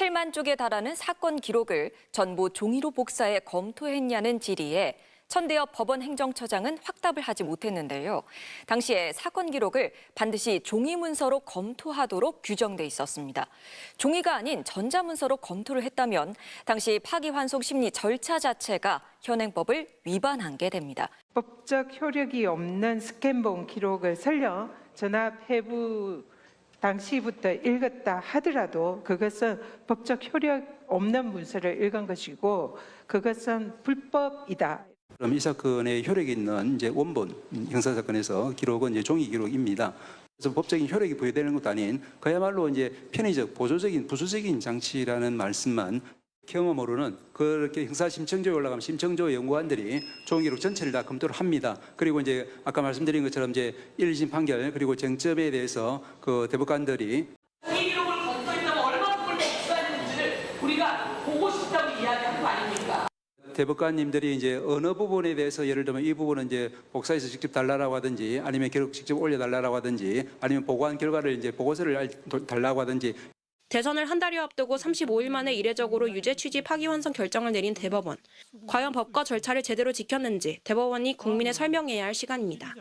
7만 쪽에 달하는 사건 기록을 전부 종이로 복사해 검토했냐는 질의에 천대엽 법원 행정처장은 확답을 하지 못했는데요. 당시에 사건 기록을 반드시 종이 문서로 검토하도록 규정돼 있었습니다. 종이가 아닌 전자문서로 검토를 했다면 당시 파기환송 심리 절차 자체가 현행법을 위반한 게 됩니다. 법적 효력이 없는 스캔본 기록을 설령 전압 해부 당시부터 읽었다 하더라도 그것은 법적 효력 없는 문서를 읽은 것이고 그것은 불법이다. 그럼 이 사건의 효력이 있는 이제 원본 음, 형사 사건에서 기록은 이제 종이 기록입니다. 그래서 법적인 효력이 부여되는 것도 아닌 그야말로 이제 편의적 보조적인 부수적인 장치라는 말씀만 경험으로는 그렇게 형사 심청조에 올라가면 심청조 연구관들이 종이 기록 전체를 다 검토를 합니다. 그리고 이제 아까 말씀드린 것처럼 이제 1심 판결 그리고 쟁점에 대해서 그 대법관들이 이 기록을 검토했다면 얼마나 그걸 복수했는지를 우리가 보고 싶다고 이야기한 거 아닙니까? 대법관님들이 이제 어느 부분에 대해서 예를 들면 이 부분은 이제 복사해서 직접 달라고 하든지 아니면 기록 직접 올려달라고 하든지 아니면 보고한 결과를 이제 보고서를 알- 달라고 하든지 대선을 한 달여 앞두고 35일 만에 이례적으로 유죄 취지 파기환송 결정을 내린 대법원. 과연 법과 절차를 제대로 지켰는지 대법원이 국민에 설명해야 할 시간입니다.